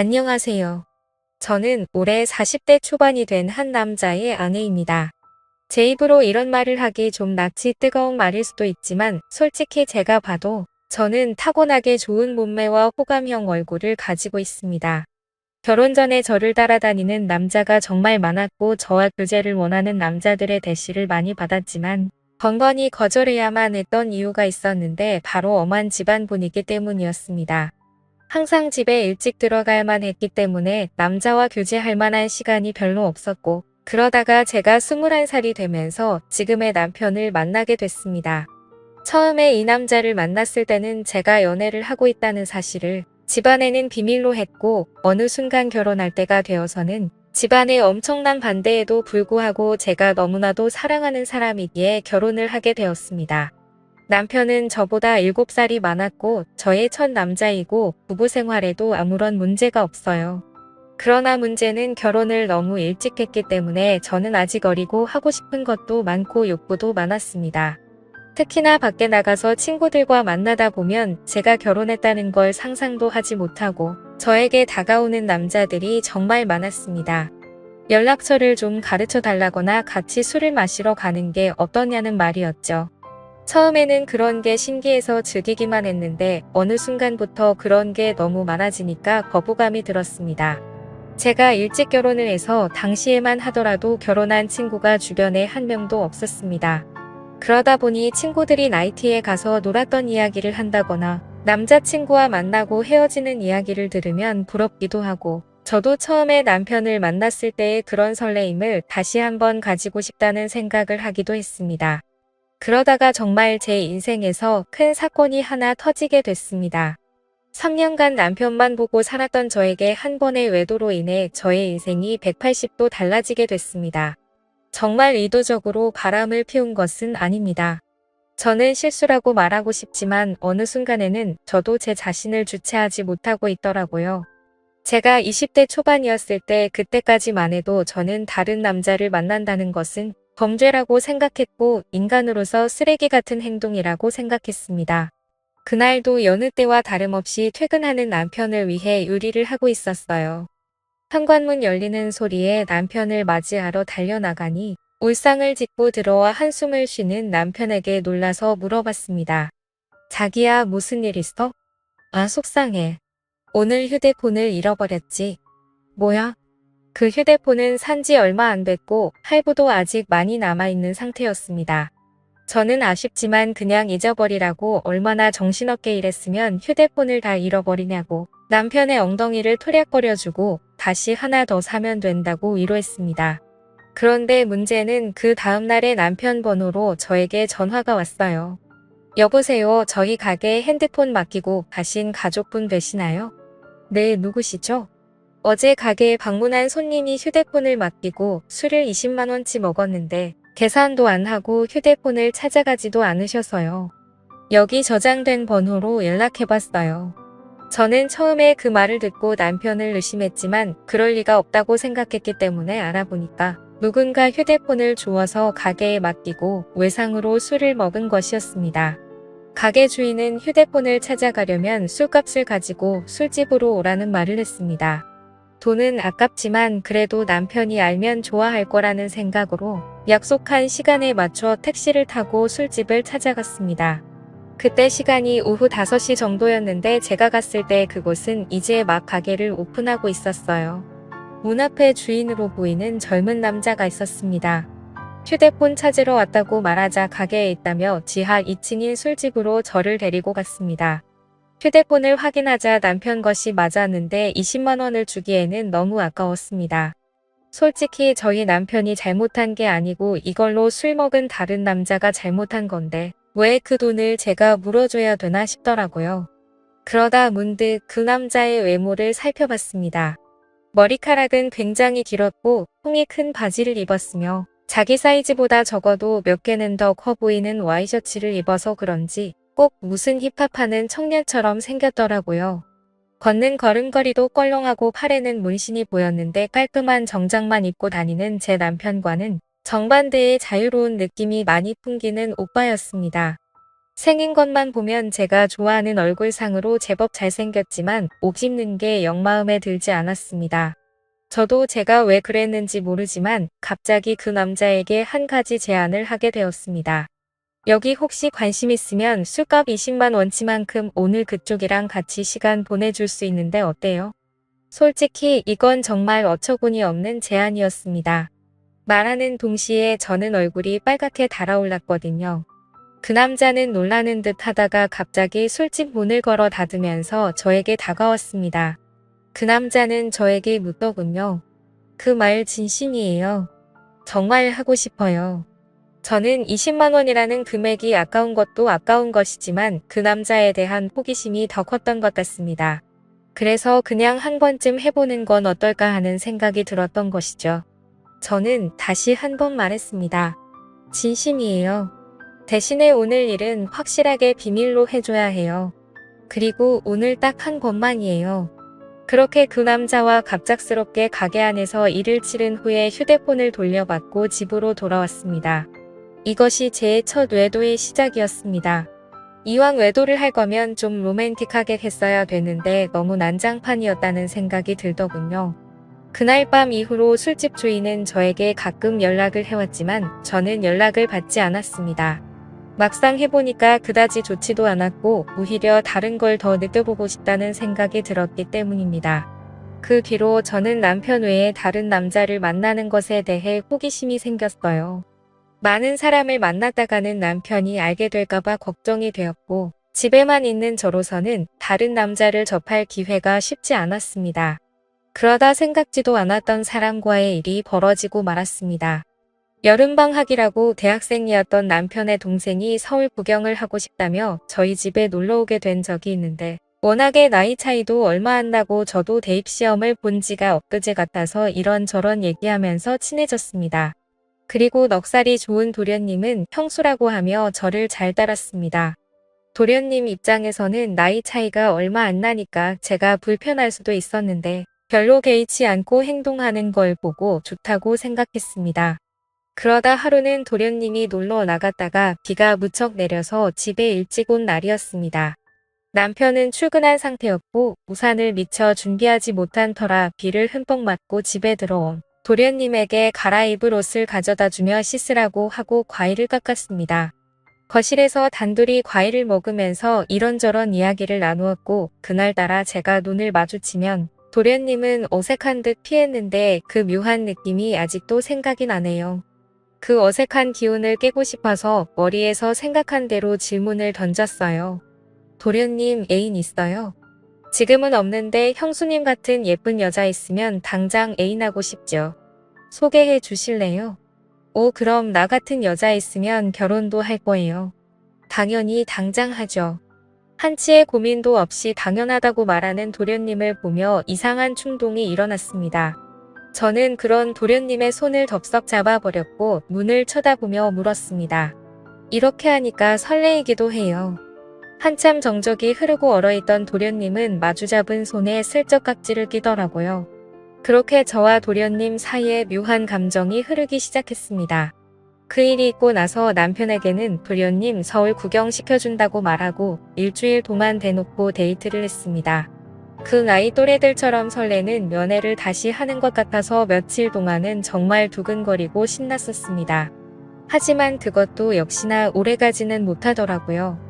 안녕하세요. 저는 올해 40대 초반이 된 한 남자의 아내입니다. 제 입으로 이런 말을 하기 좀 낯이 뜨거운 말일 수도 있지만 솔직히 제가 봐도 저는 타고나게 좋은 몸매와 호감형 얼굴을 가지고 있습니다. 결혼 전에 저를 따라다니는 남자가 정말 많았고 저와 교제를 원하는 남자들의 대시를 많이 받았지만 번번이 거절해야만 했던 이유가 있었는데 바로 엄한 집안 분위기 때문이었습니다. 항상 집에 일찍 들어가야만 했기 때문에 남자와 교제할 만한 시간이 별로 없었고 그러다가 제가 21살이 되면서 지금의 남편을 만나게 됐습니다. 처음에 이 남자를 만났을 때는 제가 연애를 하고 있다는 사실을 집안에는 비밀로 했고 어느 순간 결혼할 때가 되어서는 집안의 엄청난 반대에도 불구하고 제가 너무나도 사랑하는 사람이기에 결혼을 하게 되었습니다. 남편은 저보다 7살이 많았고 저의 첫 남자이고 부부 생활에도 아무런 문제가 없어요. 그러나 문제는 결혼을 너무 일찍 했기 때문에 저는 아직 어리고 하고 싶은 것도 많고 욕구도 많았습니다. 특히나 밖에 나가서 친구들과 만나다 보면 제가 결혼했다는 걸 상상도 하지 못하고 저에게 다가오는 남자들이 정말 많았습니다. 연락처를 좀 가르쳐 달라거나 같이 술을 마시러 가는 게 어떠냐는 말이었죠. 처음에는 그런 게 신기해서 즐기기만 했는데 어느 순간부터 그런 게 너무 많아지니까 거부감이 들었습니다. 제가 일찍 결혼을 해서 당시에만 하더라도 결혼한 친구가 주변에 한 명도 없었습니다. 그러다 보니 친구들이 나이트에 가서 놀았던 이야기를 한다거나 남자친구와 만나고 헤어지는 이야기를 들으면 부럽기도 하고 저도 처음에 남편을 만났을 때의 그런 설레임을 다시 한번 가지고 싶다는 생각을 하기도 했습니다. 그러다가 정말 제 인생에서 큰 사건이 하나 터지게 됐습니다. 3년간 남편만 보고 살았던 저에게 한 번의 외도로 인해 저의 인생이 180도 달라지게 됐습니다. 정말 의도적으로 바람을 피운 것은 아닙니다. 저는 실수라고 말하고 싶지만 어느 순간에는 저도 제 자신을 주체하지 못하고 있더라고요. 제가 20대 초반이었을 때 그때까지만 해도 저는 다른 남자를 만난다는 것은 범죄라고 생각했고 인간으로서 쓰레기 같은 행동이라고 생각했습니다. 그날도 여느 때와 다름없이 퇴근하는 남편을 위해 요리를 하고 있었어요. 현관문 열리는 소리에 남편을 맞이하러 달려나가니 울상을 짚고 들어와 한숨을 쉬는 남편에게 놀라서 물어봤습니다. 자기야 무슨 일 있어? 아 속상해. 오늘 휴대폰을 잃어버렸지. 뭐야? 그 휴대폰은 산지 얼마 안 됐고 할부도 아직 많이 남아있는 상태였습니다. 저는 아쉽지만 그냥 잊어버리라고 얼마나 정신없게 일했으면 휴대폰을 다 잃어버리냐고 남편의 엉덩이를 토략거려주고 다시 하나 더 사면 된다고 위로했습니다. 그런데 문제는 그 다음날에 남편 번호로 저에게 전화가 왔어요. 여보세요. 저희 가게에 핸드폰 맡기고 가신 가족분 되시나요? 네, 누구시죠? 어제 가게에 방문한 손님이 휴대폰을 맡기고 술을 20만원치 먹었는데 계산도 안 하고 휴대폰을 찾아가지도 않으셔서요. 여기 저장된 번호로 연락해봤어요. 저는 처음에 그 말을 듣고 남편을 의심했지만 그럴 리가 없다고 생각했기 때문에 알아보니까 누군가 휴대폰을 주워서 가게에 맡기고 외상으로 술을 먹은 것이었습니다. 가게 주인은 휴대폰을 찾아가려면 술값을 가지고 술집으로 오라는 말을 했습니다. 돈은 아깝지만 그래도 남편이 알면 좋아할 거라는 생각으로 약속한 시간에 맞춰 택시를 타고 술집을 찾아갔습니다. 그때 시간이 오후 5시 정도였는데 제가 갔을 때 그곳은 이제 막 가게를 오픈하고 있었어요. 문 앞에 주인으로 보이는 젊은 남자가 있었습니다. 휴대폰 찾으러 왔다고 말하자 가게에 있다며 지하 2층인 술집으로 저를 데리고 갔습니다. 휴대폰을 확인하자 남편 것이 맞았는데 20만원을 주기에는 너무 아까웠습니다. 솔직히 저희 남편이 잘못한 게 아니고 이걸로 술 먹은 다른 남자가 잘못한 건데 왜 그 돈을 제가 물어줘야 되나 싶더라고요. 그러다 문득 그 남자의 외모를 살펴봤습니다. 머리카락은 굉장히 길었고 통이 큰 바지를 입었으며 자기 사이즈보다 적어도 몇 개는 더 커 보이는 와이셔츠를 입어서 그런지 꼭 무슨 힙합하는 청년처럼 생겼더라고요. 걷는 걸음걸이도 껄렁하고 팔에는 문신이 보였는데 깔끔한 정장만 입고 다니는 제 남편과는 정반대의 자유로운 느낌이 많이 풍기는 오빠였습니다. 생긴 것만 보면 제가 좋아하는 얼굴상으로 제법 잘생겼지만 옥 씹는 게영 마음에 들지 않았습니다. 저도 제가 왜 그랬는지 모르지만 갑자기 그 남자에게 한 가지 제안을 하게 되었습니다. 여기 혹시 관심 있으면 술값 20만 원치만큼 오늘 그쪽이랑 같이 시간 보내줄 수 있는데 어때요? 솔직히 이건 정말 어처구니 없는 제안이었습니다. 말하는 동시에 저는 얼굴이 빨갛게 달아올랐거든요. 그 남자는 놀라는 듯 하다가 갑자기 술집 문을 걸어 닫으면서 저에게 다가왔습니다. 그 남자는 저에게 묻더군요. 그 말 진심이에요. 정말 하고 싶어요. 저는 20만 원이라는 금액이 아까운 것도 아까운 것이지만 그 남자에 대한 호기심이 더 컸던 것 같습니다. 그래서 그냥 한 번쯤 해보는 건 어떨까 하는 생각이 들었던 것이죠. 저는 다시 한 번 말했습니다. 진심이에요. 대신에 오늘 일은 확실하게 비밀로 해줘야 해요. 그리고 오늘 딱 한 번만이에요. 그렇게 그 남자와 갑작스럽게 가게 안에서 일을 치른 후에 휴대폰을 돌려받고 집으로 돌아왔습니다. 이것이 제 첫 외도의 시작이었습니다. 이왕 외도를 할 거면 좀 로맨틱하게 했어야 되는데 너무 난장판이었다는 생각이 들더군요. 그날 밤 이후로 술집 주인은 저에게 가끔 연락을 해왔지만 저는 연락을 받지 않았습니다. 막상 해보니까 그다지 좋지도 않았고 오히려 다른 걸 더 느껴보고 싶다는 생각이 들었기 때문입니다. 그 뒤로 저는 남편 외에 다른 남자를 만나는 것에 대해 호기심이 생겼어요. 많은 사람을 만났다가는 남편이 알게 될까봐 걱정이 되었고 집에만 있는 저로서는 다른 남자를 접할 기회가 쉽지 않았습니다. 그러다 생각지도 않았던 사람과의 일이 벌어지고 말았습니다. 여름방학이라고 대학생이었던 남편의 동생이 서울 구경을 하고 싶다며 저희 집에 놀러 오게 된 적이 있는데 워낙에 나이 차이도 얼마 안 나고 저도 대입시험을 본 지가 엊그제 같아서 이런저런 얘기하면서 친해졌습니다. 그리고 넉살이 좋은 도련님은 형수라고 하며 저를 잘 따랐습니다. 도련님 입장에서는 나이 차이가 얼마 안 나니까 제가 불편할 수도 있었는데 별로 개의치 않고 행동하는 걸 보고 좋다고 생각했습니다. 그러다 하루는 도련님이 놀러 나갔다가 비가 무척 내려서 집에 일찍 온 날이었습니다. 남편은 출근한 상태였고 우산을 미처 준비하지 못한 터라 비를 흠뻑 맞고 집에 들어온 도련님에게 갈아입을 옷을 가져다 주며 씻으라고 하고 과일을 깎았습니다. 거실에서 단둘이 과일을 먹으면서 이런저런 이야기를 나누었고 그날따라 제가 눈을 마주치면 도련님은 어색한 듯 피했는데 그 묘한 느낌이 아직도 생각이 나네요. 그 어색한 기운을 깨고 싶어서 머리에서 생각한 대로 질문을 던졌어요. 도련님 애인 있어요? 지금은 없는데 형수님 같은 예쁜 여자 있으면 당장 애인하고 싶죠. 소개해 주실래요? 오, 그럼 나 같은 여자 있으면 결혼도 할 거예요. 당연히 당장 하죠. 한치의 고민도 없이 당연하다고 말하는 도련님을 보며 이상한 충동이 일어났습니다. 저는 그런 도련님의 손을 덥석 잡아버렸고 문을 쳐다보며 물었습니다. 이렇게 하니까 설레이기도 해요. 한참 정적이 흐르고 얼어있던 도련님은 마주잡은 손에 슬쩍 깍지를 끼더라고요. 그렇게 저와 도련님 사이에 묘한 감정이 흐르기 시작했습니다. 그 일이 있고 나서 남편에게는 도련님 서울 구경시켜준다고 말하고 일주일 동안 대놓고 데이트를 했습니다. 그 나이 또래들처럼 설레는 연애를 다시 하는 것 같아서 며칠 동안은 정말 두근거리고 신났었습니다. 하지만 그것도 역시나 오래가지는 못하더라고요.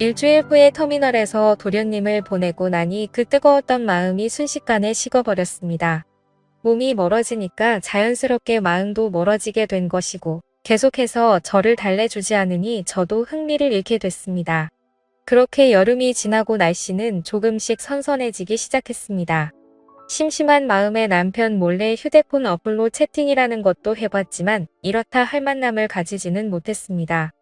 일주일 후에 터미널에서 도련님을 보내고 나니 그 뜨거웠던 마음이 순식간에 식어버렸습니다. 몸이 멀어지니까 자연스럽게 마음도 멀어지게 된 것이고 계속해서 저를 달래주지 않으니 저도 흥미를 잃게 됐습니다. 그렇게 여름이 지나고 날씨는 조금씩 선선해지기 시작했습니다. 심심한 마음에 남편 몰래 휴대폰 어플로 채팅이라는 것도 해봤지만 이렇다 할 만남을 가지지는 못했습니다.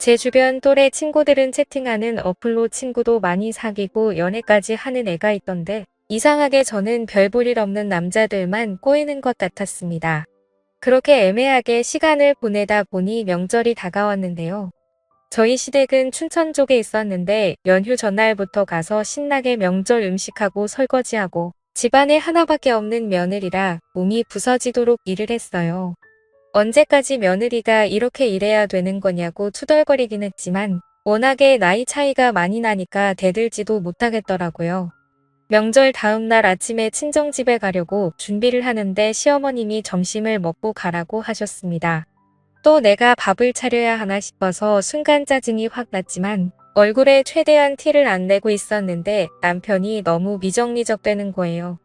제 주변 또래 친구들은 채팅하는 어플로 친구도 많이 사귀고 연애까지 하는 애가 있던데 이상하게 저는 별 볼 일 없는 남자들만 꼬이는 것 같았습니다. 그렇게 애매하게 시간을 보내다 보니 명절이 다가왔는데요. 저희 시댁은 춘천 쪽에 있었는데 연휴 전날부터 가서 신나게 명절 음식하고 설거지하고 집안에 하나밖에 없는 며느리라 몸이 부서지도록 일을 했어요. 언제까지 며느리가 이렇게 일해야 되는 거냐고 투덜거리긴 했지만 워낙에 나이 차이가 많이 나니까 대들지도 못하겠더라고요. 명절 다음 날 아침에 친정집에 가려고 준비를 하는데 시어머님이 점심을 먹고 가라고 하셨습니다. 또 내가 밥을 차려야 하나 싶어서 순간 짜증이 확 났지만 얼굴에 최대한 티를 안 내고 있었는데 남편이 너무 미적미적대는 거예요.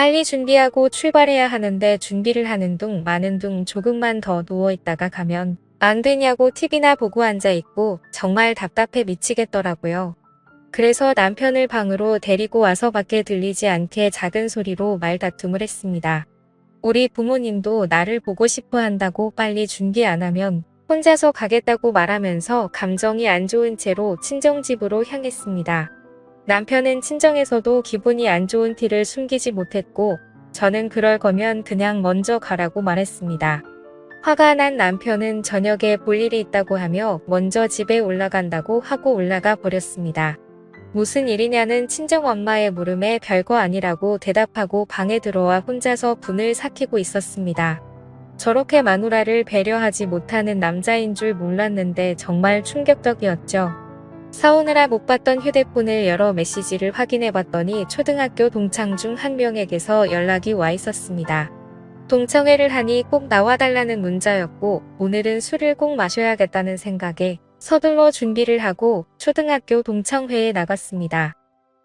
빨리 준비하고 출발해야 하는데 준비를 하는 둥 마는 둥 조금만 더 누워있다가 가면 안 되냐고 TV나 보고 앉아있고 정말 답답해 미치겠더라고요. 그래서 남편을 방으로 데리고 와서 밖에 들리지 않게 작은 소리로 말다툼을 했습니다. 우리 부모님도 나를 보고 싶어 한다고 빨리 준비 안 하면 혼자서 가겠다고 말하면서 감정이 안 좋은 채로 친정집으로 향했습니다. 남편은 친정에서도 기분이 안 좋은 티를 숨기지 못했고 저는 그럴 거면 그냥 먼저 가라고 말했습니다. 화가 난 남편은 저녁에 볼 일이 있다고 하며 먼저 집에 올라간다고 하고 올라가 버렸습니다. 무슨 일이냐는 친정 엄마의 물음에 별거 아니라고 대답하고 방에 들어와 혼자서 분을 삭히고 있었습니다. 저렇게 마누라를 배려하지 못하는 남자인 줄 몰랐는데 정말 충격적이었죠. 싸우느라 못 봤던 휴대폰을 열어 메시지를 확인해 봤더니 초등학교 동창 중 한 명에게서 연락이 와 있었습니다. 동창회를 하니 꼭 나와달라는 문자였고 오늘은 술을 꼭 마셔야겠다는 생각에 서둘러 준비를 하고 초등학교 동창회에 나갔습니다.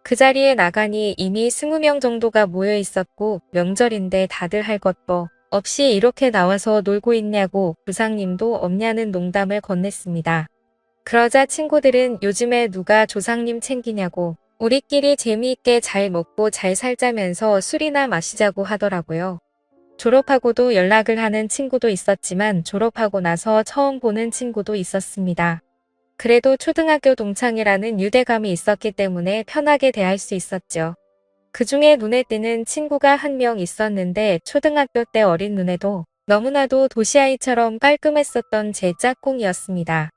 그 자리에 나가니 이미 20명 정도가 모여 있었고 명절인데 다들 할 것도 없이 이렇게 나와서 놀고 있냐고 부상님도 없냐는 농담을 건넸습니다. 그러자 친구들은 요즘에 누가 조상님 챙기냐고 우리끼리 재미있게 잘 먹고 잘 살자면서 술이나 마시자고 하더라고요. 졸업하고도 연락을 하는 친구도 있었지만 졸업하고 나서 처음 보는 친구도 있었습니다. 그래도 초등학교 동창이라는 유대감이 있었기 때문에 편하게 대할 수 있었죠. 그 중에 눈에 띄는 친구가 한 명 있었는데 초등학교 때 어린 눈에도 너무나도 도시아이처럼 깔끔했었던 제 짝꿍이었습니다.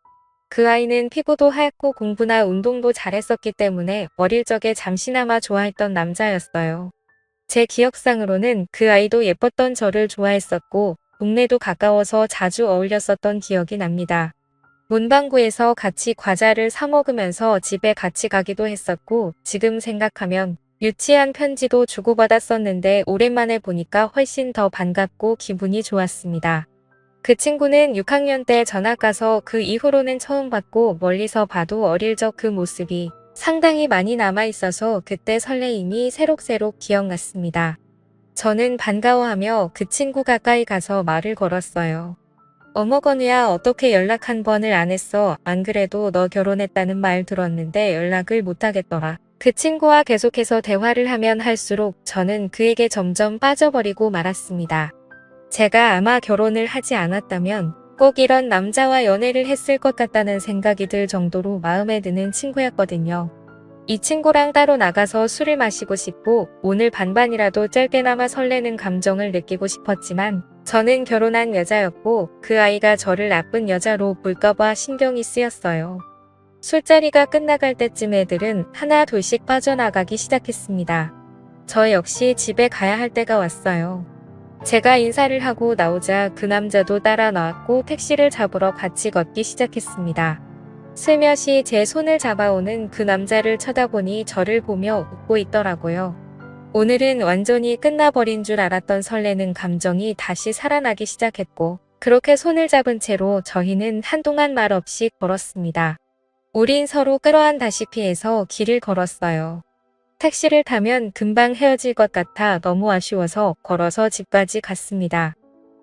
그 아이는 피부도 하얗고 공부나 운동도 잘했었기 때문에 어릴 적에 잠시나마 좋아했던 남자였어요. 제 기억상으로는 그 아이도 예뻤던 저를 좋아했었고 동네도 가까워서 자주 어울렸었던 기억이 납니다. 문방구에서 같이 과자를 사 먹으면서 집에 같이 가기도 했었고 지금 생각하면 유치한 편지도 주고받았었는데 오랜만에 보니까 훨씬 더 반갑고 기분이 좋았습니다. 그 친구는 6학년 때 전학 가서 그 이후로는 처음 봤고 멀리서 봐도 어릴 적 그 모습이 상당히 많이 남아 있어서 그때 설레임이 새록새록 기억났습니다. 저는 반가워하며 그 친구 가까이 가서 말을 걸었어요. 어머 건우야 어떻게 연락 한 번을 안 했어 안 그래도 너 결혼했다는 말 들었는데 연락을 못 하겠더라. 그 친구와 계속해서 대화를 하면 할수록 저는 그에게 점점 빠져버리고 말았습니다. 제가 아마 결혼을 하지 않았다면 꼭 이런 남자와 연애를 했을 것 같다는 생각이 들 정도로 마음에 드는 친구였거든요. 이 친구랑 따로 나가서 술을 마시고 싶고 오늘 반반이라도 짧게나마 설레는 감정을 느끼고 싶었지만 저는 결혼한 여자였고 그 아이가 저를 나쁜 여자로 볼까봐 신경이 쓰였어요. 술자리가 끝나갈 때쯤 애들은 하나 둘씩 빠져나가기 시작했습니다. 저 역시 집에 가야 할 때가 왔어요. 제가 인사를 하고 나오자 그 남자도 따라 나왔고 택시를 잡으러 같이 걷기 시작했습니다. 슬며시 제 손을 잡아오는 그 남자를 쳐다보니 저를 보며 웃고 있더라고요. 오늘은 완전히 끝나버린 줄 알았던 설레는 감정이 다시 살아나기 시작했고 그렇게 손을 잡은 채로 저희는 한동안 말 없이 걸었습니다. 우린 서로 끌어안다시피 해서 길을 걸었어요. 택시를 타면 금방 헤어질 것 같아 너무 아쉬워서 걸어서 집까지 갔습니다.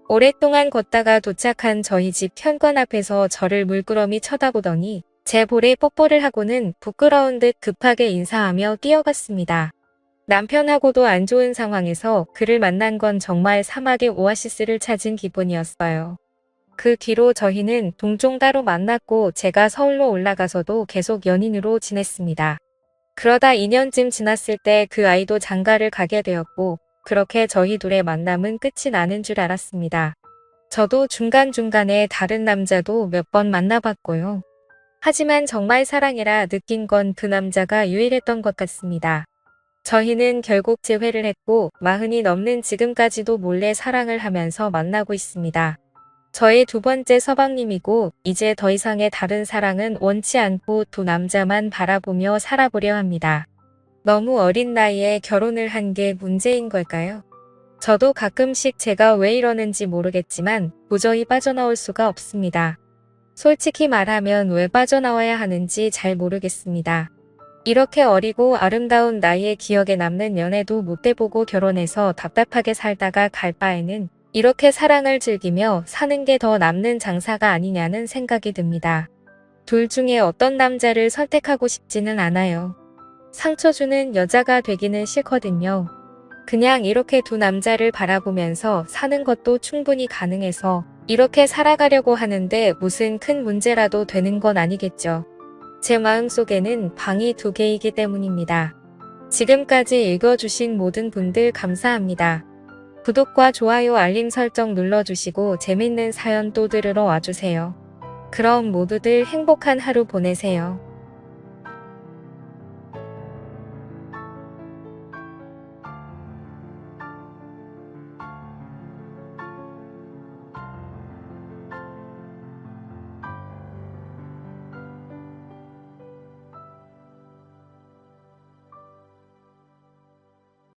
오랫동안 걷다가 도착한 저희 집 현관 앞에서 저를 물끄러미 쳐다보더니 제 볼에 뽀뽀를 하고는 부끄러운 듯 급하게 인사하며 뛰어갔습니다. 남편하고도 안 좋은 상황에서 그를 만난 건 정말 사막의 오아시스를 찾은 기분이었어요. 그 뒤로 저희는 동종 따로 만났고 제가 서울로 올라가서도 계속 연인으로 지냈습니다. 그러다 2년쯤 지났을 때 그 아이도 장가를 가게 되었고 그렇게 저희 둘의 만남은 끝이 나는 줄 알았습니다. 저도 중간중간에 다른 남자도 몇 번 만나봤고요. 하지만 정말 사랑이라 느낀 건 그 남자가 유일했던 것 같습니다. 저희는 결국 재회를 했고 마흔이 넘는 지금까지도 몰래 사랑을 하면서 만나고 있습니다. 저의 두 번째 서방님이고 이제 더 이상의 다른 사랑은 원치 않고 두 남자만 바라보며 살아보려 합니다. 너무 어린 나이에 결혼을 한 게 문제인 걸까요? 저도 가끔씩 제가 왜 이러는지 모르겠지만 도저히 빠져나올 수가 없습니다. 솔직히 말하면 왜 빠져나와야 하는지 잘 모르겠습니다. 이렇게 어리고 아름다운 나이에 기억에 남는 연애도 못 해보고 결혼해서 답답하게 살다가 갈 바에는 이렇게 사랑을 즐기며 사는 게 더 남는 장사가 아니냐는 생각이 듭니다. 둘 중에 어떤 남자를 선택하고 싶지는 않아요. 상처 주는 여자가 되기는 싫거든요. 그냥 이렇게 두 남자를 바라보면서 사는 것도 충분히 가능해서 이렇게 살아가려고 하는데 무슨 큰 문제라도 되는 건 아니겠죠. 제 마음속에는 방이 두 개이기 때문입니다. 지금까지 읽어주신 모든 분들 감사합니다. 구독과 좋아요 알림 설정 눌러주시고 재밌는 사연 또 들으러 와주세요. 그럼 모두들 행복한 하루 보내세요.